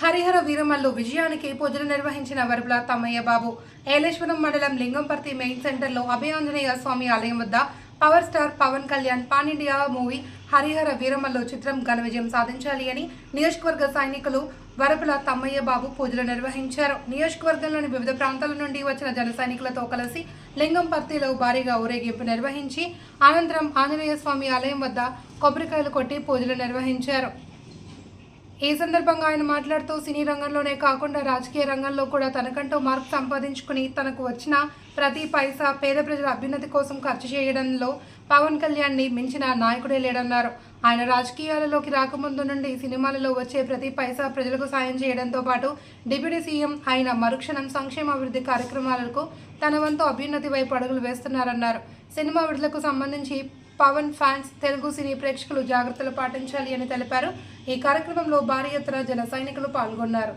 హరిహర వీరమల్లు విజయానికి పూజలు నిర్వహించిన వరపుల తమ్మయ్య బాబు ఏలేశ్వరం మండలం లింగంపర్తి మెయిన్ సెంటర్లో అభయాంజనేయ స్వామి ఆలయం వద్ద power star Pawan Kalyan pan India movie Harihara Veeramallu చిత్రం ఘన విజయం సాధించాలి అని నియోజకవర్గ సైనికులు వరపుల తమ్మయ్య బాబు పూజలు నిర్వహించారు. నియోజకవర్గంలోని వివిధ ప్రాంతాల నుండి వచ్చిన జన సైనికులతో కలిసి లింగంపర్తిలో భారీగా ఊరేగింపు నిర్వహించి అనంతరం ఆంజనేయ స్వామి ఆలయం వద్ద కొబ్బరికాయలు కొట్టి పూజలు నిర్వహించారు. ఈ సందర్భంగా ఆయన మాట్లాడుతూ సినీ రంగంలోనే కాకుండా రాజకీయ రంగంలో కూడా తనకంటూ మార్క్ సంపాదించుకుని తనకు వచ్చిన ప్రతి పైసా పేద ప్రజల అభ్యున్నతి కోసం ఖర్చు చేయడంలో పవన్ కళ్యాణ్ని మించిన నాయకుడే లేడన్నారు. ఆయన రాజకీయాలలోకి రాకముందు నుండి సినిమాలలో వచ్చే ప్రతి పైసా ప్రజలకు సాయం చేయడంతో పాటు డిప్యూటీ సీఎం ఆయన మరుక్షణం సంక్షేమాభివృద్ధి కార్యక్రమాలకు తన వంతు అభ్యున్నతి వైపు అడుగులు వేస్తున్నారన్నారు. సినిమా విడుదలకు సంబంధించి పవన్ ఫ్యాన్స్ తెలుగు సినీ ప్రేక్షకులు జాగ్రత్తలు పాటించాలి అని తెలిపారు. ఈ కార్యక్రమంలో భారీ ఎత్తున జన సైనికులు పాల్గొన్నారు.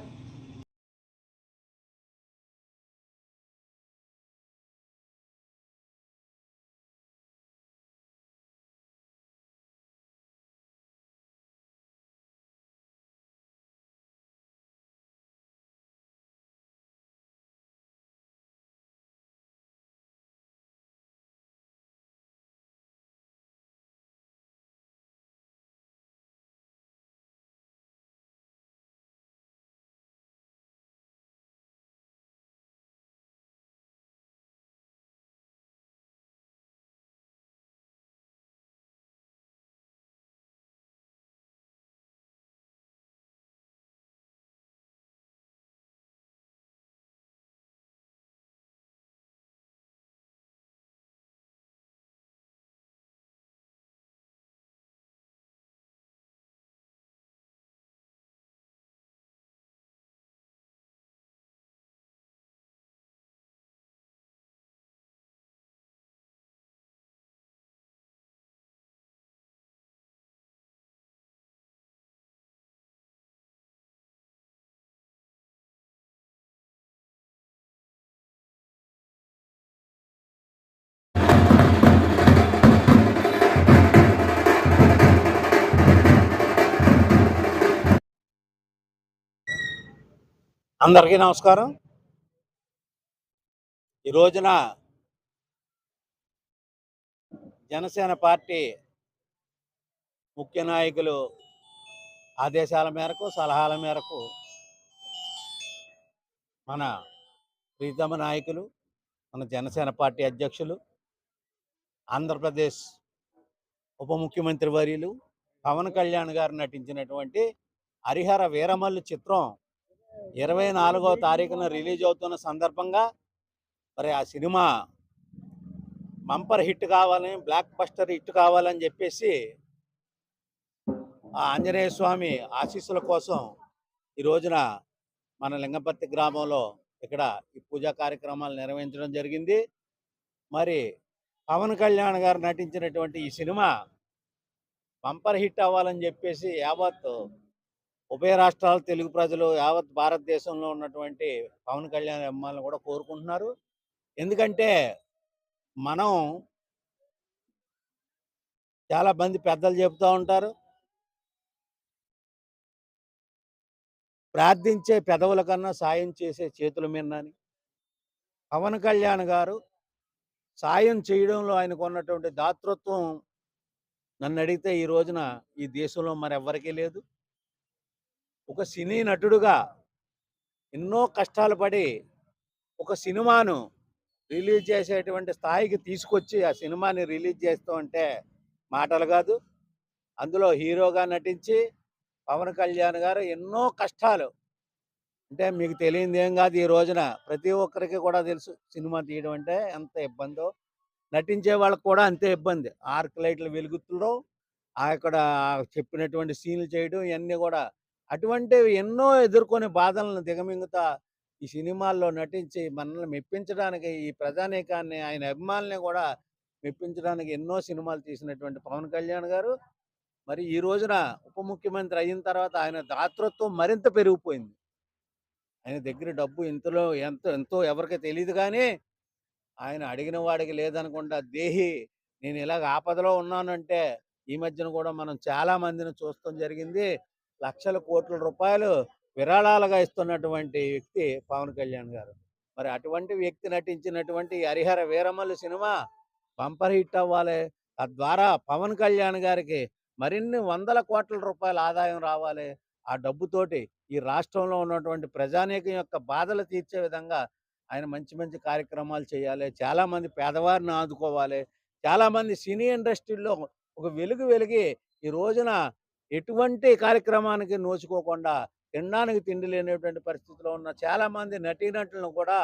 అందరికీ నమస్కారం. ఈ రోజున జనసేన పార్టీ ముఖ్య నాయకులు ఆదేశాల మేరకు సలహాల మేరకు మన ప్రీతమ నాయకులు మన జనసేన పార్టీ అధ్యక్షులు ఆంధ్రప్రదేశ్ ఉప ముఖ్యమంత్రి వర్యులు పవన్ కళ్యాణ్ గారు నటించినటువంటి హరిహర వీరమల్లు చిత్రం ఇరవై నాలుగవ తారీఖున రిలీజ్ అవుతున్న సందర్భంగా మరి ఆ సినిమా మంపర్ హిట్ కావాలని బ్లాక్ బస్టర్ హిట్ కావాలని చెప్పేసి ఆ ఆంజనేయ స్వామి ఆశీస్సుల కోసం ఈ రోజున మన లింగపర్తి గ్రామంలో ఇక్కడ ఈ పూజా కార్యక్రమాలు నిర్వహించడం జరిగింది. మరి పవన్ కళ్యాణ్ గారు నటించినటువంటి ఈ సినిమా బంపర్ హిట్ అవ్వాలని చెప్పేసి యావత్ ఉభయ రాష్ట్రాల తెలుగు ప్రజలు యావత్ భారతదేశంలో ఉన్నటువంటి పవన్ కళ్యాణ్ అమ్మాలను కూడా కోరుకుంటున్నారు. ఎందుకంటే మనం చాలా మంది పెద్దలు చెబుతూ ఉంటారు. ప్రార్థించే పెదవుల కన్నా సాయం చేసే చేతుల మీదని పవన్ కళ్యాణ్ గారు సాయం చేయడంలో ఆయనకు ఉన్నటువంటి దాతృత్వం నన్ను అడిగితే ఈ రోజున ఈ దేశంలో మరి ఎవ్వరికీ లేదు. ఒక సినీ నటుడుగా ఎన్నో కష్టాలు పడి ఒక సినిమాను రిలీజ్ చేసేటువంటి స్థాయికి తీసుకొచ్చి ఆ సినిమాని రిలీజ్ చేస్తూ అంటే మాటలు కాదు. అందులో హీరోగా నటించి పవన్ కళ్యాణ్ గారు ఎన్నో కష్టాలు. అంటే మీకు తెలియంది ఏం కాదు ఈ రోజున ప్రతి ఒక్కరికి కూడా తెలుసు సినిమా తీయడం అంటే ఎంత ఇబ్బందో. నటించే వాళ్ళకు కూడా అంతే ఇబ్బంది. ఆర్క్ లైట్లు వెలుగుతుండడం ఆ ఇక్కడ చెప్పినటువంటి సీన్లు చేయడం ఇవన్నీ కూడా అటువంటివి ఎన్నో ఎదుర్కొనే బాధలను దిగమింగుతా ఈ సినిమాల్లో నటించి మనల్ని మెప్పించడానికి ఈ ప్రజానీకాన్ని ఆయన అభిమానుల్ని కూడా మెప్పించడానికి ఎన్నో సినిమాలు తీసినటువంటి పవన్ కళ్యాణ్ గారు. మరి ఈ రోజున ఉప ముఖ్యమంత్రి అయిన తర్వాత ఆయన దాతృత్వం మరింత పెరిగిపోయింది. ఆయన దగ్గర డబ్బు ఇంతలో ఎంత ఎంతో ఎవరికి తెలియదు కానీ ఆయన అడిగిన వాడికి లేదనుకుంటా దేహి నేను ఇలాగ ఆపదలో ఉన్నానంటే ఈ మధ్యన కూడా మనం చాలా మందిని చూస్తాం జరిగింది. లక్షల కోట్ల రూపాయలు విరాళాలుగా ఇస్తున్నటువంటి వ్యక్తి పవన్ కళ్యాణ్ గారు. మరి అటువంటి వ్యక్తి నటించినటువంటి Harihara Veeramallu cinema bumper hit అవ్వాలి. తద్వారా పవన్ కళ్యాణ్ గారికి మరిన్ని వందల కోట్ల రూపాయల ఆదాయం రావాలి. ఆ డబ్బుతోటి ఈ రాష్ట్రంలో ఉన్నటువంటి ప్రజానీకం యొక్క బాధలు తీర్చే విధంగా ఆయన మంచి మంచి కార్యక్రమాలు చేయాలి. చాలామంది పేదవారిని ఆదుకోవాలి. చాలామంది సినీ ఇండస్ట్రీలో ఒక వెలుగు వెలిగి ఈ రోజున ఎటువంటి కార్యక్రమానికి నోచుకోకుండా తినడానికి తిండి లేనటువంటి పరిస్థితిలో ఉన్న చాలామంది నటీనటులను కూడా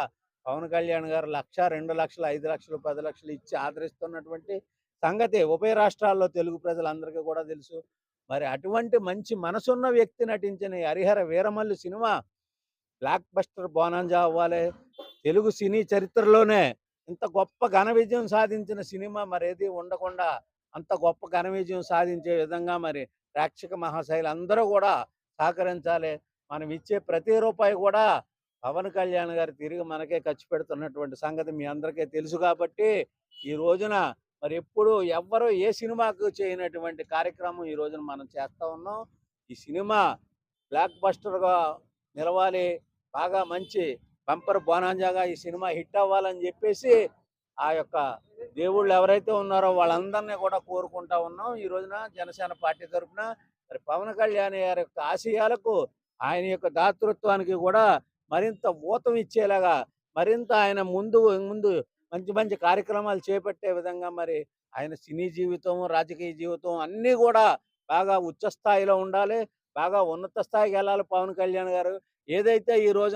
పవన్ కళ్యాణ్ గారు లక్ష రెండు లక్షలు ఐదు లక్షలు పది లక్షలు ఇచ్చి ఆదరిస్తున్నటువంటి సంగతి. ఉభయ రాష్ట్రాల్లో తెలుగు ప్రజలందరికీ కూడా తెలుసు. మరి అటువంటి మంచి మనసున్న వ్యక్తి నటించిన Harihara Veeramallu cinema blockbuster bonanza అవ్వాలి. తెలుగు సినీ చరిత్రలోనే ఇంత గొప్ప ఘన విజయం సాధించిన సినిమా మరేది ఉండకుండా అంత గొప్ప ఘన విజయం సాధించే విధంగా మరి ప్రేక్షక మహాశైలు అందరూ కూడా సహకరించాలి. మనం ఇచ్చే ప్రతి రూపాయి కూడా పవన్ కళ్యాణ్ గారు తిరిగి మనకే ఖర్చు పెడుతున్నటువంటి సంగతి మీ అందరికీ తెలుసు కాబట్టి ఈ రోజున మరి ఎప్పుడు ఎవ్వరూ ఏ సినిమాకు చేయనటువంటి కార్యక్రమం ఈ రోజున మనం చేస్తూ ఉన్నాం. ఈ సినిమా బ్లాక్ బస్టర్గా నిలవాలి. బాగా మంచి బంపర్ బోనాంజాగా ఈ సినిమా హిట్ అవ్వాలని చెప్పేసి ఆ యొక్క దేవుళ్ళు ఎవరైతే ఉన్నారో వాళ్ళందరినీ కూడా కోరుకుంటా ఉన్నాం. ఈ రోజున జనసేన పార్టీ తరఫున మరి పవన్ కళ్యాణ్ గారి యొక్క ఆశయాలకు ఆయన యొక్క దాతృత్వానికి కూడా మరింత ఊతం ఇచ్చేలాగా మరింత ఆయన ముందు ముందు మంచి మంచి కార్యక్రమాలు చేపట్టే విధంగా మరి ఆయన సినీ జీవితం రాజకీయ జీవితం అన్నీ కూడా బాగా ఉచ్చ స్థాయిలో ఉండాలి. బాగా ఉన్నత స్థాయికి వెళ్ళాలి పవన్ కళ్యాణ్ గారు. ఏదైతే ఈ రోజు